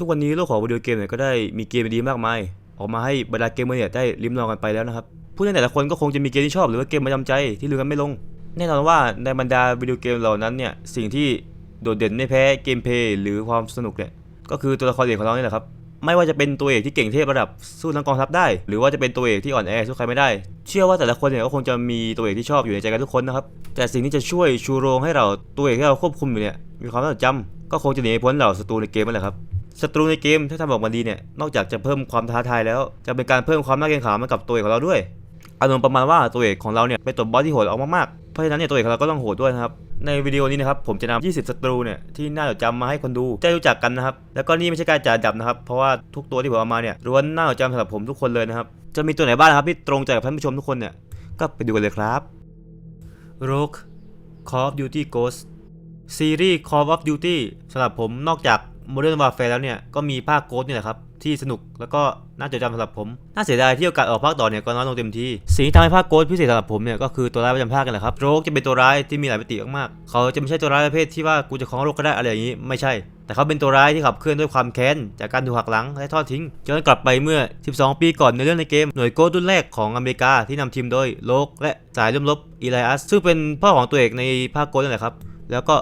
ทุกวันนี้โลกของวิดีโอเกมเนี่ยก็ได้มีเกมดีมากมาย ออกมาให้บรรดาเกมเมอร์เนี่ยได้ลิ้มลองกันไปแล้วนะครับผู้เล่นแต่ละคนก็คงจะมีเกมที่ชอบหรือว่าเกมประจำใจที่ลืมกันไม่ลง แน่นอนว่าในบรรดาวิดีโอเกมเหล่านั้นเนี่ยสิ่งที่โดดเด่นไม่แพ้เกมเพย์หรือความสนุกเนี่ยก็คือตัวละครเอกของเรานี่แหละครับไม่ว่าจะเป็นตัวเอกที่เก่งเทพระดับสู้ทั้งกองทัพได้ หรือว่าจะเป็นตัวเอกที่อ่อนแอสู้ใครไม่ได้ เชื่อว่าแต่ละคนเนี่ยก็คงจะมีตัวเอกที่ชอบอยู่ในใจกันทุกคนนะครับ แต่สิ่งที่จะช่วยชูโรงให้เราตัวเอกที่เราควบคุมอยู่เนี่ยมีความน่าจดจำก็คงจะหนีพ้นเหล่าศัตรูในเกมนั่นแหละครับ ศัตรูในเกมถ้าทำออกมาดีเนี่ยนอกจากจะเพิ่มความท้าทายแล้ว จะเป็นการเพิ่มความน่าเกรงขามให้กับตัวเอกของเราด้วยอารมณ์ประมาณว่าตัวเอกของเราเนี่ยเป็นตัวบอสที่โหดออกมากๆเพราะฉะนั้นเนี่ยตัวเอกของเราก็ต้องโหดด้วยนะครับในวิดีโอนี้นะครับผมจะนำ20 ศัตรูเนี่ยที่น่าจดจำมาให้คนดูได้รู้จักกันนะครับ แล้วก็นี่ไม่ใช่การจ่าดับนะครับ เพราะว่าทุกตัวที่ผมเอามาเนี่ยล้วนน่าจดจำสำหรับผมทุกคนเลยนะครับ จะมีตัวไหนบ้างครับที่ตรงใจกับท่านผู้ชมทุกคนเนี่ย ก็ไปดูกันเลยครับ Rogue Call of Duty Ghost ซีรีส์ Call of Duty สำหรับผมนอกจาก Modern Warfare แล้วเนี่ยก็มีภาค Ghost นี่แหละครับ ที่สนุกแล้วก็น่าจดจำสำหรับผม น่าเสียดายที่โอกาสออกภาคต่อเนี่ยก็น้อยลงเต็มทีสิ่งที่ทำให้ภาค Ghost พิเศษสำหรับผมเนี่ยก็คือตัวร้ายประจำภาคกันแหละครับโรกจะเป็นตัวร้ายที่มีหลายมิติมากๆเขาจะไม่ใช่ตัวร้ายประเภทที่ว่ากูจะครองโลกก็ได้อะไรอย่างนี้ไม่ใช่ แต่เขาเป็นตัวร้ายที่ขับเคลื่อนด้วยความแค้นจากการถูกหักหลังและทอดทิ้งย้อนกลับไปเมื่อ 12 ปีก่อนในเรื่องในเกมหน่วยโกดรุ่นแรกของอเมริกาที่นำทีมโดยโลกและสายร่วมรบอีไลอัสซึ่งเป็นพ่อของตัวเอกในภาคโกดนั่นแหละครับแล้วก็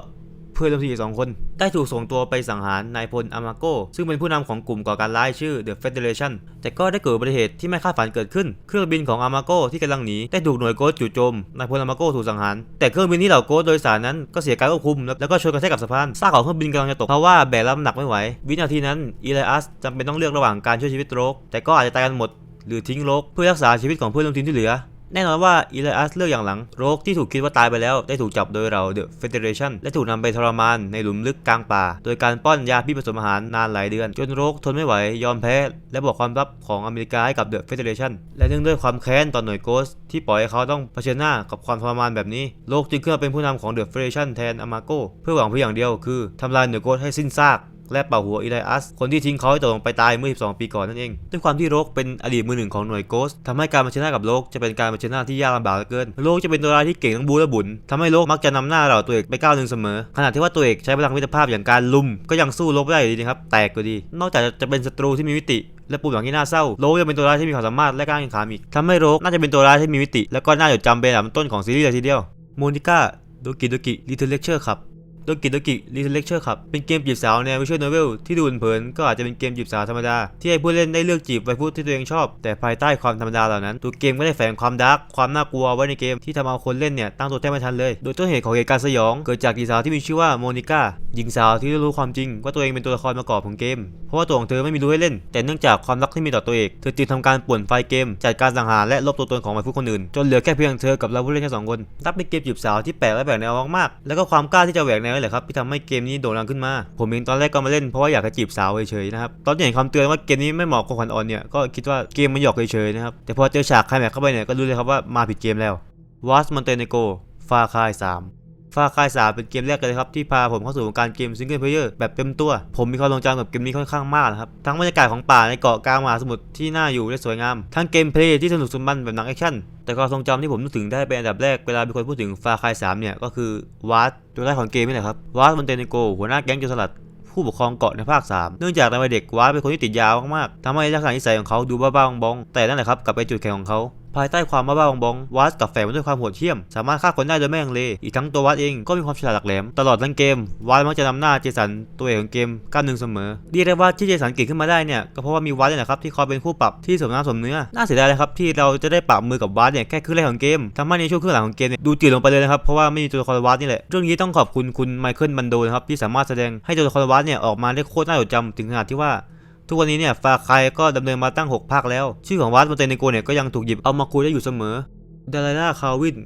พื่อนร่วมทีมอีกสองคน ได้ถูกส่งตัวไปสังหารนายพลอามาโกซึ่งเป็นผู้นำของกลุ่มก่อการร้ายชื่อ The Federation แต่ก็ได้เกิดอุบัติเหตุที่ไม่คาดฝันเกิดขึ้น เครื่องบินของอามาโกที่กำลังหนีได้ถูกหน่วยโกดจู่โจมนายพลอามาโกถูกสังหาร แต่เครื่องบินที่เหล่าโกดโดยสารนั้นก็เสียการควบคุม แล้วก็ชนกระแทกกับสะพานซากของเครื่องบินกำลังจะตกเพราะว่าแบกรับน้ำหนักไม่ไหววินาทีนั้นอีไลอัสจำเป็นต้องเลือกระหว่างการช่วยชีวิตโรกแต่ก็อาจจะตายกันหมด หรือทิ้งโรกเพื่อรักษาชีวิตของเพื่อนร่วมทีมที่เหลือ แน่นอนว่าอีเลอัสเลือกอย่างหลัง โรคที่ถูกคิดว่าตายไปแล้ว ได้ถูกจับโดยเราเดอะเฟเดเรชันและถูกนำไปทรมานในหลุมลึกกลางป่า โดยการป้อนยาพิษผสมอาหารนานหลายเดือน จนโรคทนไม่ไหวยอมแพ้ และบอกความลับของอเมริกาให้กับเดอะเฟเดเรชันและเนื่องด้วยความแค้นต่อหน่วยโกสที่ปล่อยให้เขาต้องเผชิญหน้ากับความทรมานแบบนี้โรคจึงขึ้นมาเป็นผู้นำของเดอะเฟเดเรชันแทนอามาโกเพื่อหวังเพียงอย่างเดียวคือทำลายหน่วยโกสให้สิ้นซาก และเป่าหัวอีไลอัส คนที่ทิ้งเขาให้ตกลงไปตายเมื่อ 12 ปีก่อนนั่นเอง ด้วยความที่โรกเป็นอดีตมือหนึ่งของหน่วยโกสทำให้การมาชนะกับโรกจะเป็นการมาชนะที่ยากลำบากเหลือเกิน โรกจะเป็นตัวร้ายที่เก่งทั้งบูและบุญทำให้โรกมักจะนำหน้าเราตัวเอกไปก้าวหนึ่งเสมอ ขณะที่ว่าตัวเอกใช้พลังมิตรภาพอย่างการลุม ก็ยังสู้โรกไม่ได้อยู่ดีนะครับแตกก็ดี นอกจากจะเป็นศัตรูที่มีมิติและปุ่มหลังที่น่าเศร้าโรกยังเป็นตัวร้ายที่มีความสามารถและกล้าแข่งขันอีกทำให้โรกน่าจะเป็นตัวร้ายที่มีมิติ และก็น่าจดจำเป็นอันดับต้นของซีรีส์เลยทีเดียวโมนิก้าโดกิโดกิลิเทเลคเชอร์ครับ โดกิโดกิรีเทลเลคเชอร์ครับ เป็นเกมจีบสาวแนววิชวลโนเวลที่ดูเผินก็อาจจะเป็นเกมจีบสาวธรรมดา ที่ให้ผู้เล่นได้เลือกจีบไวฟูที่ตัวเองชอบ แต่ภายใต้ความธรรมดาเหล่านั้น ตัวเกมก็ได้แฝงความดาร์กความน่ากลัวไว้ในเกมที่ทำเอาคนเล่นเนี่ยตั้งตัวแทบไม่ทันเลย โดยต้นเหตุของเหตุการณ์สยองเกิดจากหญิงสาวที่มีชื่อว่าโมนิก้าหญิงสาวที่ได้รู้ความจริงว่าตัวเองเป็นตัวละครประกอบของเกม เพราะว่าตัวของเธอไม่มีรู้ให้เล่น แต่เนื่องจากความรักที่มีต่อตัวเอกเธอจึงทำการป่วนไฟเกม จัดการสังหารและลบตัวตนของไวฟูคนอื่นจนเหลือแค่เพียงเธอกับเราผู้เล่นแค่สองคนนับเป็นเกมจีบสาวที่แปลกและแหวกแนวมากๆแล้วก็ความกล้าที่จะแหวกแนวแหละครับที่ทำให้เกมนี้โด่งดังขึ้นมา ผมเองตอนแรกก็มาเล่นเพราะว่าอยากจะจีบสาวเฉยๆนะครับ ตอนเห็นคำเตือนว่าเกมนี้ไม่เหมาะกับคนอ่อนเนี่ย ก็คิดว่าเกมมันหยอกเฉยๆนะครับ แต่พอเจอฉากไคลแม็กเข้าไปเนี่ย ก็รู้เลยครับว่ามาผิดเกมแล้ววอสมอนเตเนโกฟาคาย3 ฟาคาย3เป็นเกมแรกเลยครับที่พาผมเข้าสู่วงการเกมซิงเกิลเพลเยอร์แบบเต็มตัว ผมมีความทรงจำกับเกมนี้ค่อนข้างมากนะครับทั้งบรรยากาศของป่าในเกาะกลางมหาสมุทรที่น่าอยู่และสวยงาม ทั้งเกมเพลย์ที่สนุกสมบันแบบหนังแอคชั่นแต่ความทรงจำที่ผมนึกถึงได้เป็นอันดับแรกเวลามีคนพูดถึงฟาคาย3เนี่ยก็คือวาสตัวแรกของเกมนี่แหละครับวาสมันเตนโกหัวหน้าแก๊งโจรสลัดผู้ปกครองเกาะในภาค 3 เนื่องจากในวัยเด็กวาสเป็นคนที่ติดยามากๆทำให้ลักษณะนิสัยของเขาดูบ้าๆบองๆแต่นั่นแหละครับกลับไปจุดแข็งของเขาภายใต้ความบ้าบองๆวัสกับแฝงมาด้วยความโหดเหี้ยม สามารถฆ่าคนได้โดยไม่ลังเล อีกทั้งตัววัสเองก็มีความฉลาดหลักแหลม ตลอดทั้งเกมวัสมักจะนำหน้าเจสันตัวเอกของเกมก้าวหนึ่งเสมอเรียกได้ว่าที่เจสันเก่งขึ้นมาได้เนี่ยก็เพราะว่ามีวัสเนี่ยแหละครับที่คอยเป็นคู่ปรับที่สมน้ำสมเนื้อน่าเสียดายเลยครับที่เราจะได้ปรับมือกับวัสเนี่ยแค่ครึ่งแรกของเกมทำให้ในช่วงครึ่งหลังของเกมเนี่ยดูจืดลงไปเลยนะครับเพราะว่าไม่มีตัวละครวัสนี่แหละเรื่องนี้ต้องขอบคุณคุณไมเคิลบันโดนะครับที่สามารถแสดงให้ตัวละครวัสเนี่ยออกมาได้โคตรน่าจดจำถึงขนาดที่ว่า ทุกวันนี้เนี่ยฟาคายก็ดำเนินมาตั้ง 6 ภาคแล้ว ชื่อของวัดมอนเตเนโกเนี่ยก็ยังถูกหยิบเอามาคุยได้อยู่เสมอเดลล่าคาวิน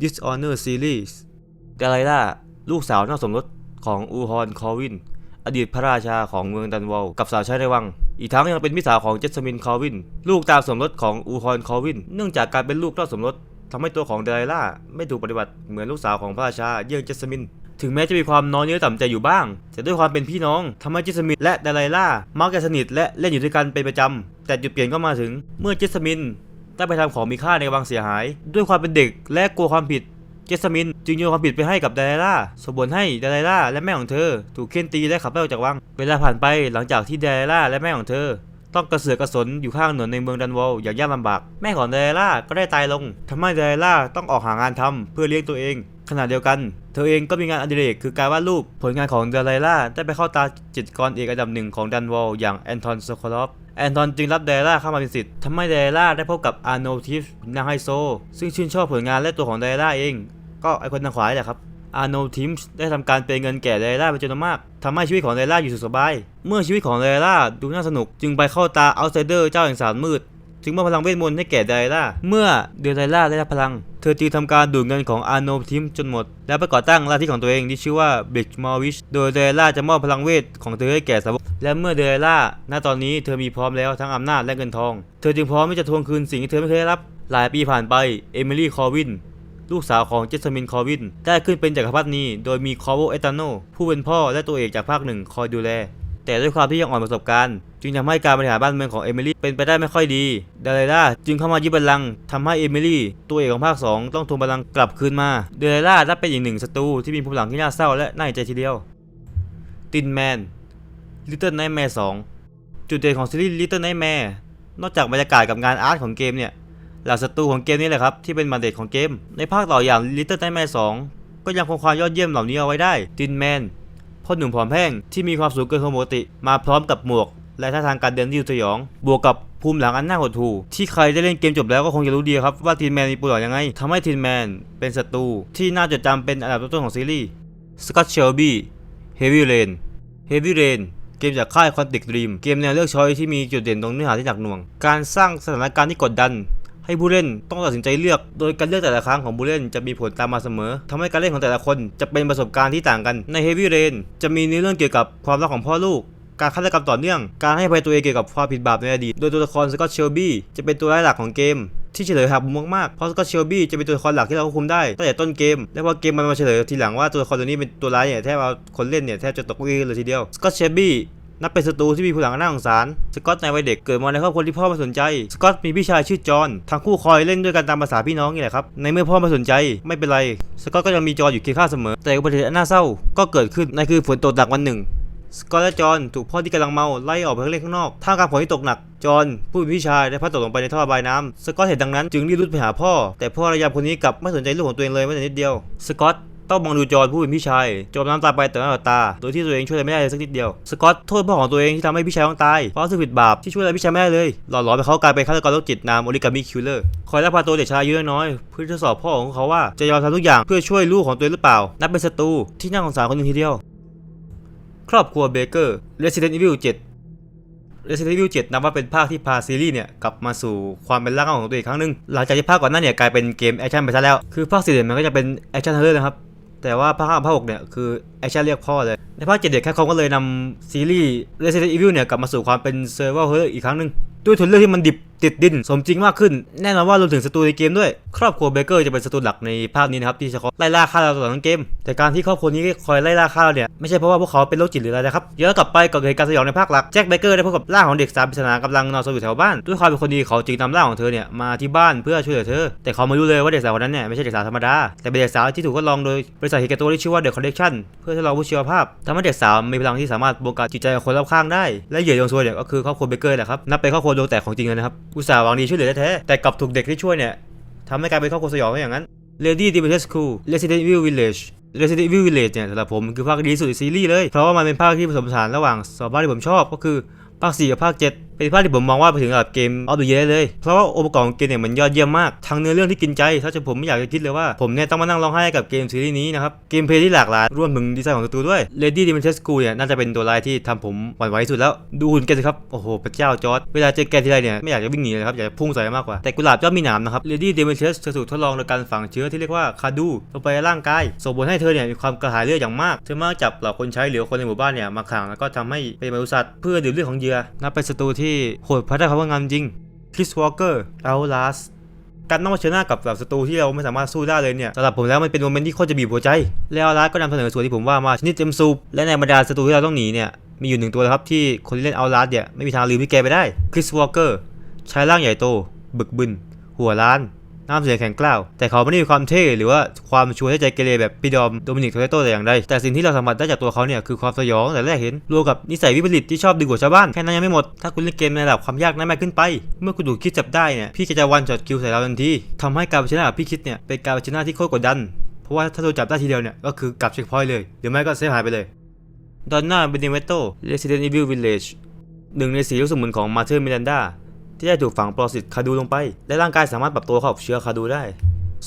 Dishonor Series เดลล่าลูกสาวนอกสมรสของอูฮอนคอวิน อดีตพระราชาของเมืองดันวอลกับสาวใช้ในวัง อีกทั้งยังเป็นพี่สาวของเจสมินคอวิน ลูกตาสมรสของอูฮอนคอวิน เนื่องจากการเป็นลูกนอกสมรสทำให้ตัวของเดลล่าไม่ถูกปฏิบัติเหมือนลูกสาวของพระราชาเยี่ยงเจสมิน ถึงแม้จะมีความน้อยเนื้อต่ำใจอยู่บ้าง แต่ด้วยความเป็นพี่น้องทำให้จิสมินและดาไลล่ามักจะสนิทและเล่นอยู่ด้วยกันเป็นประจำแต่จุดเปลี่ยนก็มาถึงเมื่อจิสมินได้ไปทำของมีค่าในวังเสียหาย ด้วยความเป็นเด็กและกลัวความผิดจเจสมินจึงโยนความผิดไปให้กับเดลล่าสมบนให้เดลล่าและแม่ของเธอ ถูกเค้นตีและขับไล่ออกจากวัง เวลาผ่านไปหลังจากที่เดลล่าและแม่ของเธอ ต้องกระเสือกกระสนอยู่ข้างถนนในเมืองดันวอลอย่างยากลำบาก แม่ของเดลล่าก็ได้ตายลงทำให้เดลล่าต้องออกหางานทำเพื่อเลี้ยงตัวเอง ขณะเดียวกัน เธอเองก็มีงานอดิเรกคือการวาดรูป ผลงานของเดลล่าได้ไปเข้าตาจิตกรเอกอันดับหนึ่งของดันวอลอย่างแอนทอนโซโคลอฟแอนทอนจึงรับเดลล่าเข้ามาเป็นสิทธิ์ทำให้เดลล่าได้พบกับอาร์โนทิฟนางไฮโซ ซึ่งชื่นชอบผลงานและตัวของเดลล่าเอง ก็ไอคนทางขวาแหละครับอาร์โนทิมส์ได้ทำการเปย์เงินแก่เดลล่าเป็นจำนวนมากทำให้ชีวิตของเดลล่าอยู่สุขสบาย เมื่อชีวิตของเดลล่าดูน่าสนุก จึงไปเข้าตาเอาไซเดอร์เจ้าแห่งสารมืด จึงมอบพลังเวทมนต์ให้แก่เดล่า เมื่อเดลล่าได้รับพลัง เธอจึงทำการดูดเงินของอาโนทิมจนหมด แล้วไปก่อตั้งลัทธิของตัวเองที่ชื่อว่าเบกมอวิชโดยเดลล่าจะมอบพลังเวทของเธอให้แก่สาวกและเมื่อเดลล่าณตอนนี้เธอมีพร้อมแล้วทั้งอำนาจและเงินทอง เธอจึงพร้อมที่จะทวงคืนสิ่งที่เธอไม่เคยได้รับ หลายปีผ่านไปเอมิลี่คอร์วินลูกสาวของเจสมินคอร์วิน ได้ขึ้นเป็นจักรพรรดินีโดยมีคอร์โวเอตาโนผู้เป็นพ่อและตัวเอกจากภาคหนึ่งคอยดูแล แต่ด้วยความที่ยังอ่อนประสบการณ์ จึงทำให้การบริหารบ้านเมืองของเอมิลี่เป็นไปได้ไม่ค่อยดีเดลล่าจึงเข้ามายึดบัลลังก์ทำให้เอมิลี่ตัวเอกของภาค 2 ต้องทวงบัลลังก์กลับคืนมาเดลล่าได้เป็นอีกหนึ่งศัตรูที่มีภูมิหลังที่น่าเศร้าและน่าเห็นใจทีเดียวตินแมนลิตเติ้ลไนท์แมร์2จุดเด่นของซีรีส์ Little Nightmare นอกจากบรรยากาศกับงานอาร์ตของเกมเนี่ยเหล่าศัตรูของเกมนี่แหละครับ ที่เป็นมาเด็ดของเกม ในภาคต่ออย่าง Little Nightmare 2ก็ยังคงความยอดเยี่ยมเหล่านี้เอาไว้ได้ตินแมน พ่อหนุ่มผอมแห้งที่มีความสูงเกินคนปกติ มาพร้อมกับหมวก และท่าทางการเดินที่สยอง บวกกับภูมิหลังอันน่าหดหู่ที่ใครได้เล่นเกมจบแล้วก็คงจะรู้ดีครับว่าทินแมนมีปูหลอดยังไงทำให้ทินแมนเป็นศัตรูที่น่าจดจำเป็นอันดับต้นๆของซีรีส์สกอตเชลบี้เฮฟวี่เรน Heavy Rain เกมจากค่าย Quantic Dream เกมแนวเลือกช้อยที่มีจุดเด่นตรงเนื้อหาที่หนักหน่วง การสร้างสถานการณ์ที่กดดัน ให้ผู้เล่นต้องตัดสินใจเลือก โดยการเลือกแต่ละครั้งของผู้เล่นจะมีผลตามมาเสมอทำให้การเล่นของแต่ละคนจะเป็นประสบการณ์ที่ต่างกัน ใน Heavy Rain จะมีเนื้อเรื่องเกี่ยวกับความรักของพ่อลูกการฆาตกรรมต่อเนื่อง การให้ภัยตัวเองเกี่ยวกับความผิดบาปในอดีต โดยตัวละครสกอตเชลบี้จะเป็นตัวร้ายหลักของเกม ที่เฉลยหักมุมมากๆ เพราะสกอตเชลบี้จะเป็นตัวละครหลักที่เราควบคุมได้ตั้งแต่ต้นเกม และพอเกมมันมาเฉลยทีหลังว่าตัวละครตัวนี้เป็นตัวร้ายเนี่ยแทบเอาคนเล่นเนี่ยแทบจะตกเวทีเลยทีเดียว สกอตเชลบี้ นับเป็นศัตรูที่มีผู้หลังน่าสงสาร สกอตในวัยเด็กเกิดมาในครอบครัวที่พ่อไม่สนใจ สกอตมีพี่ชายชื่อจอห์นทั้งคู่คอยเล่นด้วยกันตามภาษาพี่น้องนี่แหละครับ ในเมื่อพ่อไม่สนใจไม่เป็นไร สกอตก็ยังมีจอห์นอยู่เคียงข้างเสมอ แต่อุบัติเหตุอันน่าเศร้าก็เกิดขึ้นในคือฝนตกหนักวันหนึ่ง สกอตและจอห์นถูกพ่อที่กำลังเมาไล่ออกไปเล่นข้างนอกท่ามกลางฝนที่ตกหนัก จอห์นผู้เป็นพี่ชายได้พลัดตกลงไปในท่อระบายน้ำสกอตเห็นดังนั้นจึงรีบรุดไปหาพ่อ แต่พ่อระยำคนนี้กลับไม่สนใจลูกของตัวเองเลยแม้แต่นิดเดียว สกอต ต้องมองดูจอห์นผู้เป็นพี่ชายจมน้ำตายไปต่อหน้าต่อตา โดยที่ตัวเองช่วยอะไรไม่ได้เลยสักนิดเดียว สกอตโทษพ่อของตัวเองที่ทำให้พี่ชายต้องตายเพราะสึกผิดบาปที่ช่วยอะไรพี่ชายไม่ได้เลย หลอนหลอนไปเขากลายเป็นฆาตกรโรคจิตนามโอริกามิคิลเลอร์คอยลักพาตัวเด็กชายอายุน้อยเพื่อทดสอบพ่อของเขาว่าจะยอมทำทุกอย่างเพื่อช่วยลูกของตัวเองหรือเปล่า นับเป็นศัตรูที่น่าสงสารคนหนึ่งทีเดียว ครอบครัวเบเกอร์ Resident Evil 7 Resident Evil 7 นับว่าเป็นภาคที่พาซีรีส์เนี่ย กลับมาสู่ความเป็นร่างของตัวเองอีกครั้งหนึ่ง หลังจากที่ภาคก่อนหน้าเนี่ย กลายเป็นเกมแอคชั่นไปซะแล้ว คือภาคสี่เนี่ยมันก็จะเป็นแอคชั่นเทเลอร์นะครับ แต่ว่าภาคห้าภาคหกเนี่ยคือแอคชั่นเรียกพ่อเลย ในภาคเจ็ดเด็กแค่เขาก็เลยนำซีรีส์ Resident Evil เนี่ยกลับมาสู่ความเป็นเซอร์เวเฮอร์อีกครั้งหนึ่งด้วยทุนเรื่องที่มันดิบติดดิน สมจริงมากขึ้น แน่นอนว่ารวมถึงศัตรูในเกมด้วย ครอบครัวเบเกอร์จะเป็นศัตรูหลักในภาคนี้นะครับที่จะคอยไล่ล่าฆ่าเราตลอดทั้งเกม แต่การที่ครอบครัวนี้คอยไล่ล่าฆ่าเราเนี่ยไม่ใช่เพราะว่าพวกเขาเป็นโรคจิตหรืออะไรนะครับย้อนกลับไปกับเหตุการณ์สยองในภาคหลักแจ็คเบเกอร์ได้พบกับร่างของเด็กสาวปริศนากำลังนอนสลบอยู่แถวบ้านด้วยความเป็นคนดีเขาจึงนำร่างของเธอเนี่ยมาที่บ้านเพื่อช่วยเหลือเธอ แต่เขาไม่รู้เลยว่าเด็กสาวคนนั้นเนี่ยไม่ใช่เด็กสาวธรรมดาแต่เป็นเด็กสาวที่ถูกทดลองโดยบริษัทเฮกโตที่ชื่อว่าเดอะคอนเนคชั่นเพื่อทดลองวุฒิชีวภาพทำให้เด็กสาวมีพลังที่สามารถบงการจิตใจของคนรอบข้างได้และเหยื่อดวงซวยเนี่ยก็คือครอบครัวเบเกอร์แหละครับนับเป็นครอบครัวดวงแตกของจริงเลยนะครับ อุตส่าห์หวังดีช่วยเหลือแท้ๆแต่กลับถูกเด็กที่ช่วยเนี่ยทำให้กลายเป็นครอบครัวสยองอย่างนั้น Lady Dimitrescu Resident Evil Village Resident Evil Village เนี่ยสำหรับผมคือภาคดีสุดในซีรีส์เลย เพราะว่ามันเป็นภาคที่ผสมผสานระหว่างสองภาคที่ผมชอบก็คือภาค 4 กับภาค 7 เป็นภาคที่ผมมองว่าไปถึงระดับเกมออฟเดอะเยเลย เพราะว่าองค์ประกอบของเกมเนี่ยมันยอดเยี่ยมมากทั้งเนื้อเรื่องที่กินใจถ้าจะผมไม่อยากจะคิดเลยว่าผมเนี่ยต้องมานั่งร้องไห้กับเกมซีรีส์นี้นะครับเกมเพลย์ที่หลากหลายรวมถึงดีไซน์ของศัตรูด้วย Lady Dimitrescu เนี่ยน่าจะเป็นตัวร้ายที่ทำผมหวั่นไหวสุดแล้วดูหุ่นแกสิครับโอ้โหพระเจ้าจอร์ดเวลาเจอแกทีไรเนี่ยไม่อยากจะวิ่งหนีเลยครับอยากจะพุ่งใส่มากกว่าแต่กุหลาบย่อมมีหนามนะครับ Lady Dimitrescu จะถูกทดลองโดยการฝังเชื้อที่เรียกว่าคาดูลงไปร่างกายส่งผลให้เธอเนี่ยมีความกระหายเลือดอย่างมากเธอมักจับเหล่าคนใช้หรือคนในหมู่บ้านเนี่ยมาขังแล้วก็ทำให้เป็นมนุษย์สัตว์เพื่อดื่มเลือดของเหยื่อนับเป็นศัตรูที่โหดพระได้ควาว่างามจริงคริสวอลเกอร์เอาลัสการต้องมาเชิญหน้ากับแบบศัตรูที่เราไม่สามารถสู้ได้เลยเนี่ยสำหรับผมแล้วมันเป็นโมเมนต์ที่โคตรจะบีบหัวใจ แล้วเอาลาสก็นำเสนอส่วนที่ผมว่ามาชนิดเต็มซูปและในบรรดาศัตรูที่เราต้องหนีเนี่ยมีอยู่หนึ่งตัวครับที่คนที่เล่นเอาลัสเนี่ยไม่มีทางลืมพี่แกไปได้คริสวอลเกอร์ชายร่างใหญ่โต บึกบึน หัวล้าน น้ำเสียงแข็งกล้าวแต่เขาไม่ได้มีความเท่หรือว่าความชัวร์ใจเกเรแบบพี่ดอมโดมินิกโทเรโตแต่อย่างใดแต่สิ่งที่เราสัมผัสได้จากตัวเขาเนี่ยคือความสยองแต่แรกเห็นรวมกับนิสัยวิปริตที่ชอบดึงหัวชาวบ้านแค่นั้นยังไม่หมดถ้าคุณเล่นเกมในระดับความยากนั้นมากขึ้นไป เมื่อคุณถูกคิดจับได้เนี่ยพี่ก็จะวันช็อตคิวใส่เราทันทีทำให้การชนะกับพี่คิดเนี่ยเป็นการชนะที่โคตรกดดันเพราะว่าถ้าโดนจับได้ทีเดียวเนี่ยก็คือกลับเช็คพอยต์เลยหรือไม่ก็เซฟหายไปเลยดอนน่าเบเนเวโต Resident Evil Village หนึ่งในสีลูกสมุนของมาเธอร์มิรันดา ที่ได้ถูกฝังปรสิตคาดูลงไป และร่างกายสามารถปรับตัวเข้ากับเชื้อคาดูได้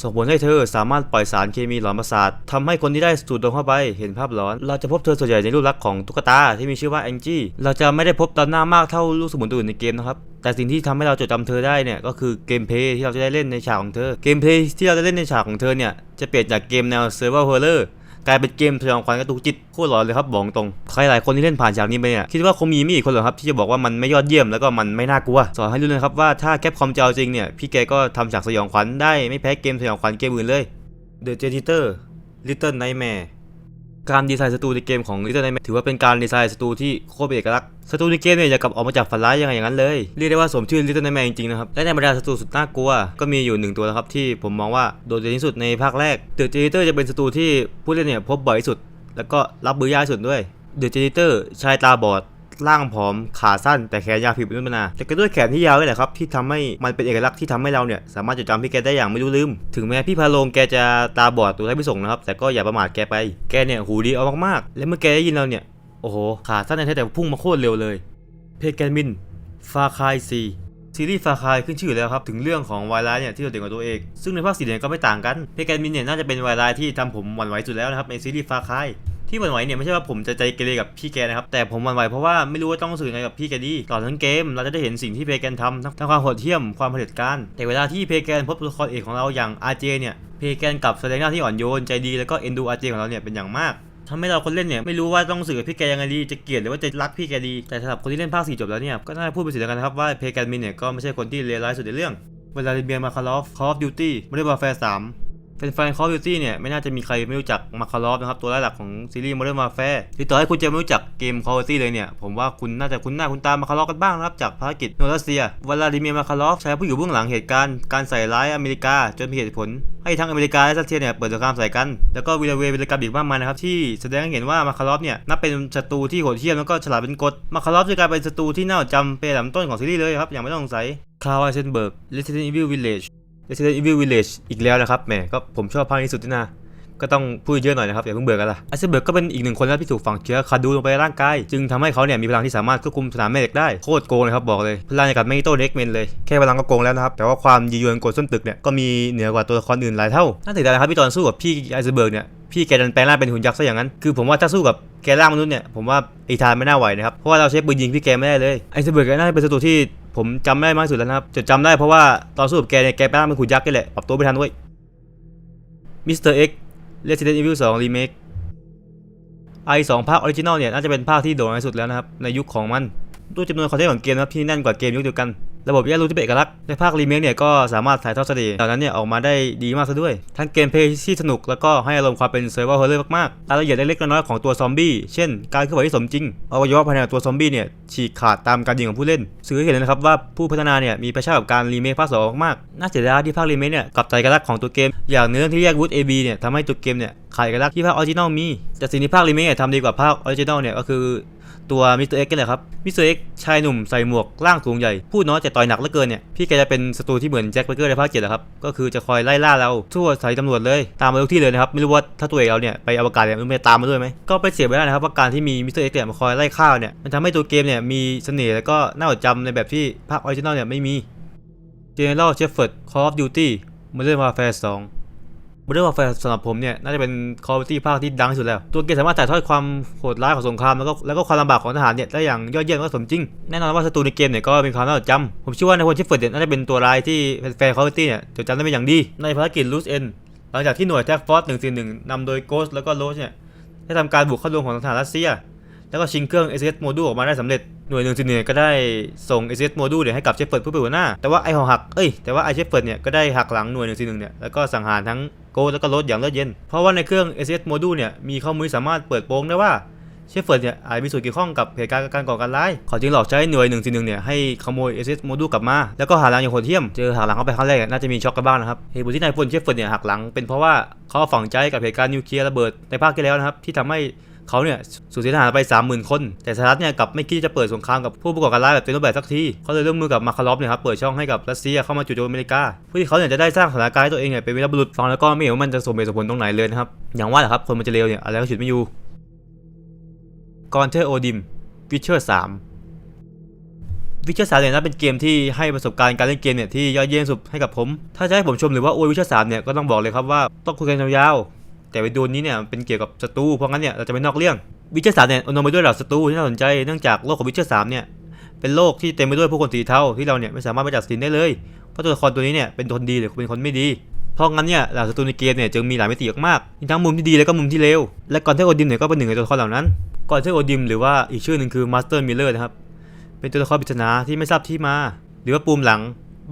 ส่งผลให้เธอสามารถปล่อยสารเคมีหลอนประสาททำให้คนที่ได้สูดดมเข้าไปเห็นภาพหลอน เราจะพบเธอส่วนใหญ่ในรูปลักษณ์ของตุ๊กตาที่มีชื่อว่าแองจี้ เราจะไม่ได้พบดอนหน่ามากเท่าลูกสมุนตัวอื่นในเกมนะครับ แต่สิ่งที่ทำให้เราจดจำเธอได้เนี่ยก็คือเกมเพลย์ที่เราจะได้เล่นในฉากของเธอ เกมเพลย์ที่เราจะเล่นในฉากของเธอเนี่ยจะเปลี่ยนจากเกมแนวเซอร์ไว a ฮอร์เรอร์ กลายเป็นเกมสยองขวัญกระตุกจิตโคตรหลอนเลยครับบอกตรงใครหลายคนที่เล่นผ่านฉากนี้ไปเนี่ยคิดว่าคงมีไม่กี่คนหรอกครับที่จะบอกว่ามันไม่ยอดเยี่ยมแล้วก็มันไม่น่ากลัวสอนให้รู้เลยครับว่าถ้าแคปคอมจะเอาจริงเนี่ยพี่แกก็ทำฉากสยองขวัญได้ไม่แพ้เกมสยองขวัญเกมอื่นเลย The Janitor Little Nightmare การดีไซน์ศัตรูในเกมของ Little Nightmare ถือว่าเป็นการดีไซน์ศัตรูที่โคตรเป็นเอกลักษณ์ศัตรูในเกมเนี่ยจะกลับออกมาจากฝันร้ายยังไงอย่างนั้นเลย เรียกได้ว่าสมชื่อ Little Nightmare จริงๆนะครับ และในบรรดาศัตรูสุดน่ากลัว ก็มีอยู่หนึ่งตัวนะครับที่ผมมองว่าโดดเด่นที่สุดในภาคแรก The Janitor จะเป็นศัตรูที่ผู้เล่นเนี่ยพบบ่อยที่สุด แล้วก็รับมือยากที่สุดด้วย The Janitor ชายตาบอด ร่างผอมขาสั้น แต่แขนยาวผิดมนุษย์มนาแต่ก็ด้วยแขนที่ยาวนี่แหละครับที่ทำให้มันเป็นเอกลักษณ์ที่ทำให้เราเนี่ยสามารถจดจำพี่แกได้อย่างไม่รู้ลืม ถึงแม้พี่พาโลงแกจะตาบอดตัวท้ายไม่ส่งนะครับแต่ก็อย่าประมาทแกไปแกเนี่ยหูดีเอามากๆ และเมื่อแกได้ยินเราเนี่ยโอ้โหขาสั้นแท้แต่พุ่งมาโคตรเร็วเลย เพแกนมินฟาคายซีซีรีส์ฟาคายขึ้นชื่ออยู่แล้วครับ ถึงเรื่องของวายร้ายเนี่ยที่โดดเด่นกว่าตัวเองซึ่งในภาคสี่เนี่ยก็ไม่ต่างกันเพแกนมินเนี่ยน่าจะเป็นวายร้ายที่ทำผมหวั่นไหวสุดแล้วนะครับในซีรีส์ฟาคาย ที่หวั่นไหวเนี่ยไม่ใช่ว่าผมจะใจเกเรกับพี่แกนะครับแต่ผมหวั่นไหวเพราะว่าไม่รู้ว่าต้องสื่อไงกับพี่แกดีตลอดทั้งเกม เราจะได้เห็นสิ่งที่เพแกนทำทั้งความโหดเหี้ยมความเผด็จการแต่เวลาที่เพแกนพบตัวละครเอกของเราอย่างอาเจเนี่ยเพแกนกับแสดงหน้าที่อ่อนโยนใจดีแล้วก็เอ็นดูอาเจของเราเนี่ยเป็นอย่างมากทำให้เราคนเล่นเนี่ยไม่รู้ว่าต้องสื่อกับพี่แกยังไงดีจะเกลียดหรือว่าจะรักพี่แกดีแต่สำหรับคนที่เล่นภาค4จบแล้วเนี่ยก็น่าพูดเป็นเสียงเดียวกันนะครับว่าเพแกนมินเนี่ยก็ไม่ใช่คนที่เลวร้ายสุดในเรื่องเวลาเบียร์มาคาร์ลอฟ Call of Duty Modern Warfare 3เป็นแฟ น Call of Duty เนี่ยไม่น่าจะมีใครไม่รู้จักมาคาร์ลอฟนะครับตัวร้ายหลักของซีรีส์ Modern Warfare หรือต่อให้คุณจะไม่รู้จักเกม Call of Duty เลยเนี่ยผมว่าคุณน่าจะคุ้นหน้าคุ้นตามาคาร์ลอฟกันบ้างนะครับจากภารกิจโนรัสเซียวลาดิเมียร์มาคาร์ลอฟใช้ผู้อยู่เบื้องหลังเหตุการณ์การใส่ร้ายอเมริกาจนมีเหตุผล ให้ทั้งอเมริกาและรัสเซียเนี่ยเปิดสงครามใส่กัน แล้วก็วีรเวย์วีรกรรมอีกมากมายนะครับที่แสดงให้เห็นว่ามาคารอฟเนี่ยนับเป็นศัตรูที่โหดเหี้ยมแล้วก็ฉลาดเป็นกฎมาคารอฟจะกลายเป็นศัตรูที่น่าจำเป็นลำต้นของซีรีส์เลยครับอย่างไม่ต้องสงสัยคาร์ไวเซนเบิร์ก Resident Evil Village Resident Evil Village อีกแล้วนะครับแหมก็ผมชอบภาคนี้สุดที่นะก็ต้องพูดเยอะหน่อยนะครับอย่าเพิ่งเบื่อกันละไอซนเบิร์กก็เป็นอีกหนึ่งคนนะที่ถูกฝังเชื้อคาดูลงไปในร่างกายจึงทำให้เขาเนี่ยมีพลังที่สามารถควบคุมสนามแม่เหล็กได้โคตรโกงเลยครับบอกเลยพลังอย่างกับไม่โต้เน็กเมนเลยแค่พลังก็โกงแล้วนะครับแต่ว่าความยียวนกดส้นตึกเนี่ยก็มีเหนือกว่าตัวละครอื่นหลายเท่าน่าเสียดายนะครับที่ตอนสู้กับพี่ไอซนเบิร์กเนี่ยพี่แกดันแปลงร่างเป็นหุ่นยักษ์ซะอย่างนั้น คือผมว่าถ้าสู้กับแกร่างมนุษย์เนี่ย ผมว่าอีธานไม่น่าไหวนะครับ เพราะว่าเราใช้ปืนยิงพี่แกไม่ได้เลย ไอซนเบิร์กน่าจะเป็นศัตรูที่ ผมจำได้มากที่สุดแล้วนะครับจะจำได้เพราะว่าตอนสู้กับแกเนี่ยแกแปลงร่างเป็นหุ่นยักษ์นี่แหละปรับตัวไม่ทันด้วยมิสเตอร์เอ็กซ์ Resident Evil 2 Remake ไอสองภาคออริจินอลเนี่ยน่าจะเป็นภาคที่โด่งดังที่สุดแล้วนะครับในยุคของมันด้วยจำนวนคอนเทนต์ของเกมนะครับที่แน่นกว่าเกมยุคเดียวกัน ระบบแยกรูปที่เป็นเอกลักษณ์ในภาครีเมคเนี่ยก็สามารถถ่ายทอดเสน่ห์เหล่านั้นเนี่ยออกมาได้ดีมากซะด้วย ทั้งเกมเพลย์ที่สนุกแล้วก็ให้อารมณ์ความเป็นเซอร์ไว a ฮอร์เรอร์มากๆรายละเอียดเล็กๆน้อยๆของตัวซอมบี้เช่น การเคลื่อนไหวที่สมจริงอวัยวะภายในตัวซอมบี้เนี่ยฉีกขาดตามการยิงของผู้เล่นสื่อให้เห็นเลยนะครับว่าผู้พัฒนาเนี่ยมีประชากับการรีเมคภาคสองมากๆน่าเสียดายที่ภาครีเมคเนี่ยกลับใจเอกลักษณ์ของตัวเกม อย่างเนื้อที่แยกวูดเอบีเนี่ยทำให้ตัวเกมเนี่ยขาดเอกลักษณ์ที่ภาคออริจินอลมีแต่สิ่งที่ภาครีเมคทำดีกว่าภาคออริจินอลเนี่ยก็คือ ตัวมิสเตอร์เอ็กซ์นี่แหละครับมิสเตอร์เอ็กซ์ชายหนุ่มใส่หมวกร่างสูงใหญ่พูดน้อยแต่ต่อยหนักเหลือเกินเนี่ยพี่แกจะเป็นศัตรูที่เหมือนแจ็คเบเกอร์ในภาคเจ็ดแหละครับก็คือจะคอยไล่ล่าเราทั่วสายตำรวจเลยตามมาทุกที่เลยนะครับไม่รู้ว่าถ้าตัวเอกเราเนี่ยไปอวกาศเนี่ยมันไม่ตามมาด้วยไหมก็ไปเสียไปได้นะครับว่าการที่มีมิสเตอร์เอ็กซ์เนี่ยมาคอยไล่ฆ่าเนี่ยมันทำให้ตัวเกมเนี่ยมีเสน่ห์แล้วก็น่าจดจำในแบบที่ภาคออริจินอลเนี่ยไม่มี General Shepard Call of Duty Modern Warfare 2 Modern Warfare สำหรับผมเนี่ยน่าจะเป็นคอมเมดี้ภาคที่ดังที่สุดแล้ว ตัวเกมสามารถถ่ายทอดความโหดร้ายของสงครามแล้วก็แล้วก็ความลำบากของทหารเนี่ยได้อย่างยอดเยี่ยมและสมจริง แน่นอนว่าศัตรูในเกมเนี่ยก็มีความน่าจดจำผมเชื่อว่าในคนที่เฟิร์ดเนี่ยน่าจะเป็นตัวร้ายที่แฟนคอมเมดี้เนี่ยจดจำได้เป็นอย่างดี ในภารกิจลูซเอ็นหลังจากที่หน่วย Task Force 141นำโดยโกสแล้วก็โรสเนี่ยได้ทำการบุกเข้าลงของทหารรัสเซีย แล้วก็ชิงเครื่อง SS Module ออกมาได้สำเร็จหน่วยหนึ่งสิเนี่ยก็ได้ส่ง SS Module เนี่ยให้กับเชฟเฟิร์ดผู้เป็นหัวหน้า แต่ว่าไอหอหักเอ้ยแต่ว่าไอเชฟเฟิร์ดเนี่ยก็ได้หักหลังหน่วยหนึ่งสิหนึ่งเนี่ยแล้วก็สังหารทั้งโกแล้วก็รสอย่างเลือดเย็น เพราะว่าในเครื่อง SS Module เนี่ยมีข้อมูลสามารถเปิดโปงได้ว่าเชฟเฟิร์ดเนี่ยอาจมีส่วนเกี่ยวข้องกับเหตุการณ์การก่อการร้ายเขาจึงหลอกใช้หน่วยหนึ่งสี่หนึ่งเนี่ยให้ขโมยเอเซโมดูกลับมา แล้วก็หาหลังอย่างโหดเหี้ยม เจอหักหลังเข้าไปครั้งแรกเนี่ยน่าจะมีช็อกกันบ้างนะครับ เหตุผลที่นายพลเชฟเฟิร์ดเนี่ยหักหลังเป็นเพราะว่าเขาฝังใจกับเหตุการณ์นิวเคลียร์ระเบิดในภาคที่แล้วนะครับที่ทำให้ เขาเนี่ยสูญเสียทหารไป 30,000 คน แต่สหรัฐเนี่ยกลับไม่คิดจะเปิดสงครามกับผู้ประกอบการร้ายแบบเต็มรูปแบบสักทีเขาเลยร่วมมือกับมาคารอฟเนี่ยครับเปิดช่องให้กับรัสเซียเข้ามาจู่โจมอเมริกาเพื่อที่เขาเนี่ยจะได้สร้างสถานการณ์ให้ตัวเองเนี่ยเป็นวีรบุรุษฟังแล้วก็ไม่เห็นว่ามันจะสมเหตุสมผลตรงไหนเลยนะครับอย่างว่าแหละครับคนมันจะเลวเนี่ยอะไรก็ฉุดไม่อยู่กอนเทอร์โอดิมวิเชอร์สามวิเชอร์สามเนี่ยนะเป็นเกมที่ให้ประสบการณ์การเล่นเกมเนี่ยที่ยอดเยี่ยมสุดให้กับผม ถ้าจะให้ผมชมหรือว่าอวยวิเชอร์สามเนี่ยก็ต้องบอกเลยครับว่าต้องคุยกันยาว แต่วิดีโอนี้เนี่ยเป็นเกี่ยวกับศัตรูเพราะงั้นเนี่ยเราจะไม่นอกเรื่องวิเชอร์สามเนี่ยอนงไปด้วยเหล่าศัตรูที่น่าสนใจเนื่องจากโลกของวิเชอร์สามเนี่ยเป็นโลกที่เต็มไปด้วยผู้คนสีเทาที่เราเนี่ยไม่สามารถไปจัดสินได้เลยเพราะตัวละครตัวนี้เนี่ยเป็นคนดีหรือเป็นคนไม่ดีเพราะงั้นเนี่ยเหล่าศัตรูในเกมเนี่ยจึงมีหลายมิติมากมีทั้งมุมที่ดีและก็มุมที่เลวและก่อนเทอร์โอดิมเนี่ยก็เป็นหนึ่งในตัวละครเหล่านั้นก่อนเทอร์โอดิมหรือว่าอีกชื่อหนึ่งคือมาสเตอร์มิลเลอร์นะครับเป็นตัวละครปริศนาที่ไม่ทราบที่มา หรือว่าปูมหลัง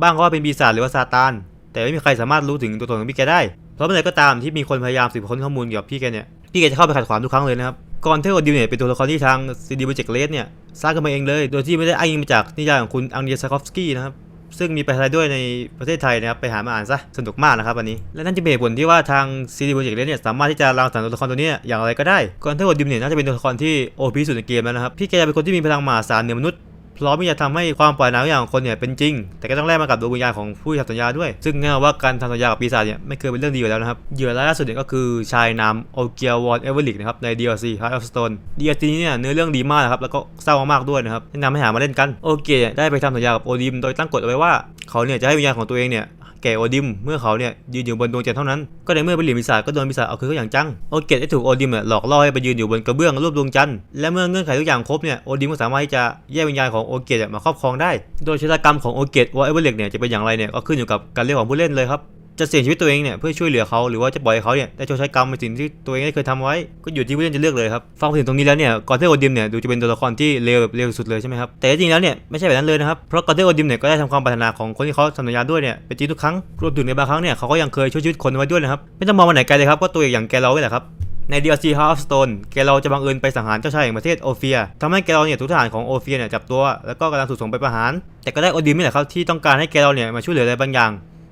บ้างก็ว่าเป็นปีศาจหรือว่าซาตานแต่ไม่มีใครสามารถรู้ถึงตัวตนของพี่แกได้ เพราะเมื่อไหร่ก็ตามที่มีคนพยายามสืบค้นข้อมูลเกี่ยวกับพี่แกเนี่ย พี่แกจะเข้าไปขัดขวางทุกครั้งเลยนะครับก่อนเทอร์โอดิวเนี่ยเป็นตัวละครที่ทางซีดีโปรเจกต์เลสเนี่ยสร้างขึ้นมาเองเลย โดยที่ไม่ได้อ้างอิงมาจากนิยายของคุณอังเดียซาคอฟสกี้นะครับซึ่งมีแปลไทยด้วยในประเทศไทยนะครับไปหามาอ่านซะสนุกมากนะครับวันนี้ และนั่นจะเป็นเหตุผลที่ว่าทางซีดีโปรเจกต์เลสเนี่ยสามารถที่จะรังสรรค์ตัวละครตัวนี้อย่างไรก็ได้ก่อนเทอร์โอดิวเนี่ยน่าจะเป็นตัวละครที่โอพีสุดในเกมแล้วนะครับพี่แกเป็นคนที่มีพลังมหาศาลเหนือมนุษย์ พร้อมที่จะทำให้ความปล่อยหนาวอย่างของคนเนี่ยเป็นจริง แต่ก็ต้องแลกมากับดวงวิญญาณของผู้ทำสัญญาด้วย ซึ่งแน่ว่าการทำสัญญากับปีศาจเนี่ยไม่เคยเป็นเรื่องดีอยู่แล้วนะครับ เหยื่อรายล่าสุดเนี่ยก็คือชายนามโอเกียวอนเอเวอร์ลิกนะครับใน DLC Heart of Stone DLC นี้เนี่ยเนื้อเรื่องดีมากนะครับแล้วก็เศร้ามากๆด้วยนะครับแนะนำให้หามาเล่นกันโอเกเนี่ยได้ไปทำสัญญากับโอดิมโดยตั้งกฎเอาไว้ว่าเขาเนี่ยจะให้วิญญาณของตัวเองเนี่ย แก่โอดิม เมื่อเขาเนี่ยยืนอยู่บนดวงจันทร์เท่านั้น ก็ในเมื่อเป็นเหรียมปีศาจก็โดนปีศาจเอาคืนเขาอย่างจัง โอเกตได้ถูกโอดิมเนี่ยหลอกล่อให้ไปยืนอยู่บนกระเบื้องรูปดวงจันทร์ และเมื่อเงื่อนไขทุกอย่างครบเนี่ย โอดิมก็สามารถที่จะแยกวิญญาณของโอเกตมาครอบครองได้ โดยชะตากรรมของโอเกตวอลเอเวอร์เล็กเนี่ยจะเป็นอย่างไรเนี่ยก็ขึ้นอยู่กับการเลือกของผู้เล่นเลยครับ จะเสี่ยงชีวิตตัวเองเนี่ยเพื่อช่วยเหลือเขาหรือว่าจะปล่อยเขาเนี่ยได้ชดใช้กรรมในสิ่งที่ตัวเองได้เคยทำไว้ก็อยู่ที่ผู้เล่นจะเลือกเลยครับฟังถึงตรงนี้แล้วเนี่ยกอร์เทอโอดิมเนี่ยดูจะเป็นตัวละครที่เลวแบบเลวสุดเลยใช่ไหมครับแต่จริงแล้วเนี่ยไม่ใช่แบบนั้นเลยนะครับเพราะกอร์เทอโอดิมเนี่ยก็ได้ทำความปรารถนาของคนที่เขาสัญญาด้วยเนี่ยเป็นจริงทุกครั้งรวมถึงในบางครั้งเนี่ยเขาก็ยังเคยช่วยชีวิตคนไว้ด้วยนะครับไม่ต้องมองมาไหนไกลเลยครับก็ตัวอย่างแกเราไว้แหละครับใน DLC Heart of Stone แกเราจะบังเอิญไปสังหารเจ้าชายแห่งประเทศโอเฟียทำให้แกเราเนี่ยถูกทหารของโอเฟียเนี่ยจับตัว แล้วก็กำลังถูกส่งไปประหาร แต่ก็ได้โอดิมนี่แหละครับที่ต้องการให้แกเราเนี่ยมาช่วยเหลืออะไรบางอย่าง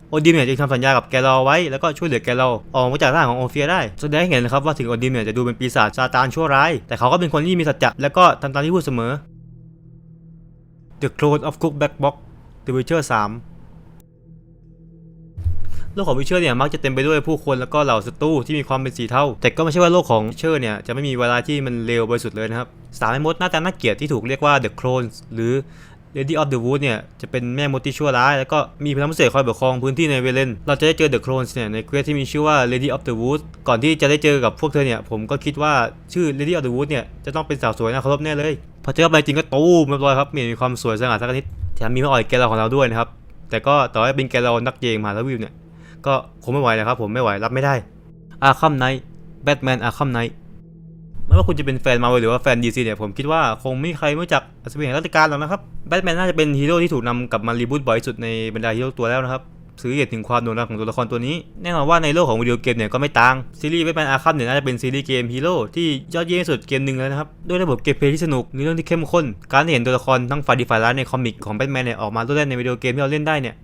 โอดิมเนี่ยจึงทำสัญญากับแกเราไว้แล้วก็ช่วยเหลือแกเราออกมาจากทหารของโอเฟียได้ แสดงให้เห็นนะครับว่าถึงโอดิมเนี่ยจะดูเป็นปีศาจซาตานชั่วร้าย แต่เขาก็เป็นคนที่มีสัจจะและก็ทำตามที่พูดเสมอ The Clone of Cook Black Box The Witcher 3โลกของวิเชอร์เนี่ยมักจะเต็มไปด้วยผู้คนแล้วก็เหล่าศัตรูที่มีความเป็นสีเทาแต่ก็ไม่ใช่ว่าโลกของเชอร์เนี่ยจะไม่มีเวลาที่มันเลวบริสุทธิ์เลยนะครับสามแม่มดหน้าตาน่าเกลียดที่ถูกเรียกว่า The Clone หรือ Lady of the Wood เนี่ยจะเป็นแม่มดที่ชั่วร้าย แล้วก็มีพลังพิเศษคอยปกครองพื้นที่ในเวเลน เราจะได้เจอ The Clones เนี่ยในเควสที่มีชื่อว่า Lady of the Wood ก่อนที่จะได้เจอกับพวกเธอเนี่ยผมก็คิดว่าชื่อ Lady of the Wood เนี่ยจะต้องเป็นสาวสวยน่าเคารพแน่เลย พอเจอเข้าไปจริงก็ตูมเรียบร้อยครับมีมีความสวยสง่าสักนิดแถมมีแม่อ่อยแกเราของเราด้วยนะครับแต่ก็ต่อให้เป็นแกเรานักเยงมหาทวีปเนี่ยก็คงไม่ไหวนะครับผมไม่ไหวรับไม่ได้อาคัมไนท์แบทแมนอาคัมไนท์ ไม่ว่าคุณจะเป็นแฟนมาเลหรือว่าแฟนดีซีเนี่ยผมคิดว่าคงไม่มีใครไม่รู้จักอัศวินแห่งราชการหรอกนะครับแบทแมนน่าจะเป็นฮีโร่ที่ถูกนำกลับมารีบูตบ่อยที่สุดในบรรดาฮีโร่ตัวแล้วนะครับสื่อเหตุถึงความโด่งดังของตัวละครตัวนี้ แน่นอนว่าในโลกของวิดีโอเกมเนี่ยก็ไม่ต่าง ซีรีส์แบทแมนอาคัมเนี่ยน่าจะเป็นซีรีส์เกมฮีโร่ที่ยอดเยี่ยมสุดเกมหนึ่งเลยนะครับ ด้วยระบบเกมเพลย์ที่สนุกมีเรื่องที่เข้มข้น การเห็นตัวละครทั้งฝ่ายดีฝ่ายร้ายในคอมิกของแบทแมนเนี่ยออกมาตัวแรกในวิดีโอเกมที่เราเล่นได้เนี่ย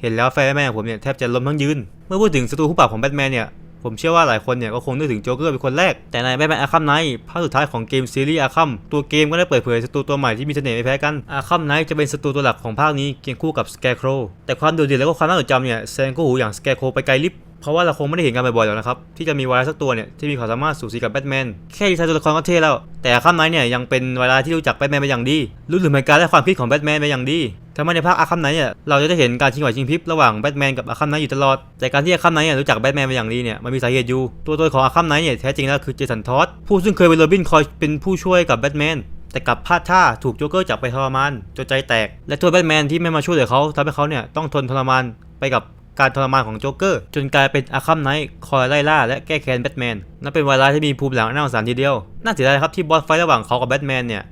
เห็นแล้วแฟนแม่ของผมเนี่ยแทบจะล้มทั้งยืน เมื่อพูดถึงศัตรูคู่ปรับของแบทแมนเนี่ย ผมเชื่อว่าหลายคนเนี่ยก็คงนึกถึงโจ๊กเกอร์เป็นคนแรก แต่ในแบทแมนอาคัมไนท์ภาคสุดท้ายของเกมซีรีส์อาคัมตัวเกมก็ได้เปิดเผยศัตรูตัวใหม่ที่มีเสน่ห์ไม่แพ้กันอาคัมไนท์จะเป็นศัตรูตัวหลักของภาคนี้เคียงคู่กับสแกร์โครแต่ความโดดเด่นและก็ความน่าจดจำเนี่ยแซงก็หูอย่างสแกร์โคไปไกลลิบ เพราะว่าเราคงไม่ได้เห็นกันบ่อยๆหรอกนะครับ ที่จะมีวายสักตัวเนี่ยที่มีความสามารถสูสีกับแบทแมนแค่ดีไซน์ตัวละครก็เท่แล้ว แต่อาคัมไนเนี่ยยังเป็นวายที่รู้จักแบทแมนเป็นอย่างดีรู้ถึงเหตุการณ์และความคิดของแบทแมนเป็นอย่างดีทำให้ในภาคอาคัมไนเนี่ยเราจะได้เห็นการชิงไหวชิงพริบระหว่างแบทแมนกับอาคัมไนอยู่ตลอด แต่การที่อาคัมไนเนี่ยรู้จักแบทแมนเป็นอย่างดีเนี่ยมันมีสาเหตุอยู่ ตัวตนของอาคัมไนเนี่ยแท้จริงแล้วคือเจสันทอสผู้ซึ่งเคยเป็นโรบินคอยเป็นผู้ช่วยกับแบทแมนแต่กลับพลาดท่าถูกโจ๊กเกอร์จับไปทรมานจนใจแตก และตัวแบทแมนที่ไม่มาช่วยเหลือเขาทำให้เขาเนี่ยต้องทนทรมานไปกับ การทรมานของโจ๊กเกอร์ จนกลายเป็นอาคัมไนท์คอยไล่ล่าและแก้แค้นแบทแมนนั่นเป็นวายร้ายที่มีภูมิหลังน่าสงสารทีเดียว น่าเสียดายครับที่บอสไฟระหว่างเขากับแบทแมนเนี่ย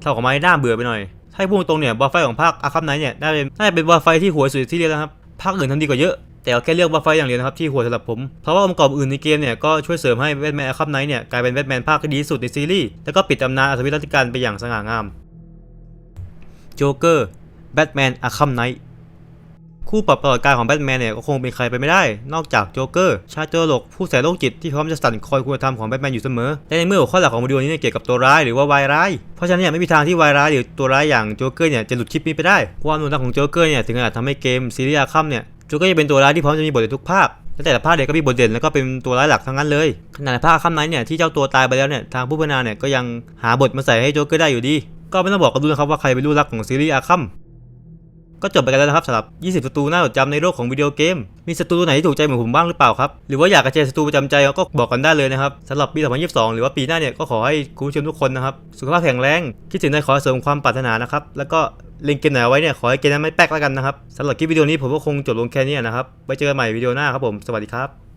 เท่ากับไม้น่าเบื่อไปหน่อย ถ้าให้พูดตรงเนี่ยบอสไฟของภาคอาคัมไนท์เนี่ยน่าเป็นน่าจะเป็นบอสไฟที่หัวสุดที่เรียกแล้วครับภาคอื่นทำดีกว่าเยอะแต่แค่เลือกบัฟไฟอย่างเดียวนะครับที่หัวสำหรับผม เพราะว่าองค์ประกอบอื่นในเกมเนี่ยก็ช่วยเสริมให้แบทแมนอาคัมไนท์เนี่ยกลายเป็นแบทแมนภาคที่ดีที่สุดในซีรีส์แล้วก็ปิดตำนานอัศวินรัติการไปอย่างสง่างามโจ๊กเกอร์แบทแมนอาคัมไนท์ คู่ปรับตลอดการของแบทแมนเนี่ยก็คงเป็นใครไปไม่ได้ นอกจากโจ๊กเกอร์ ชายตัวตลกผู้แสนโรคจิตที่พร้อมจะสั่นคอยคุณธรรมของแบทแมนอยู่เสมอและในเมื่อหัวข้อหลักของวิดีโอนี้เนี่ยเกี่ยวกับตัวร้ายหรือว่าวายร้าย เพราะฉะนั้นเนี่ยไม่มีทางที่วายร้ายหรือตัวร้ายอย่างโจ๊กเกอร์เนี่ยจะหลุดคลิปนี้ไปได้ความโด่งดังของโจ๊กเกอร์เนี่ยถึงขนาดทำให้เกมซีรีส์อาคัมเนี่ยโจ๊กเกอร์จะเป็นตัวร้ายที่พร้อมจะมีบทในทุกภาคและแต่ละภาคเนี่ยก็มีบทเด่นแล้วก็เป็นตัวร้ายหลักทั้งนั้นเลยขนาดในภาคค่ำนั้นเนี่ยที่เจ้าตัวตายไปแล้วเนี่ยทางผู้พัฒนาเนี่ยก็ยังหาบทมาใส่ให้โจ๊กเกอร์ได้อยู่ดี ก็ไม่ต้องบอกกันดูนะครับว่าใครเป็นลูกรักของซีรีส์อาคัม ก็จบไปกันแล้วนะครับสำหรับ 20 ศัตรูน่าจดจำในโลกของวิดีโอเกม มีศัตรูไหนที่ถูกใจเหมือนผมบ้างหรือเปล่าครับ หรือว่าอยากกระเจายศัตรูประจำใจก็บอกกันได้เลยนะครับสำหรับปี 2022 หรือว่าปีหน้าเนี่ยก็ขอให้คุณผู้ชมทุกคนนะครับ สุขภาพแข็งแรง คิดถึงใดขอเสริมความปรารถนานะครับ แล้วก็เล็งเกมไหนเอาไว้เนี่ยขอให้เกมนั้นไม่แป๊กแล้วกันนะครับสำหรับคลิปวิดีโอนี้ผมก็คงจบลงแค่นี้นะครับไว้เจอกันใหม่วิดีโอหน้าครับผมสวัสดีครับ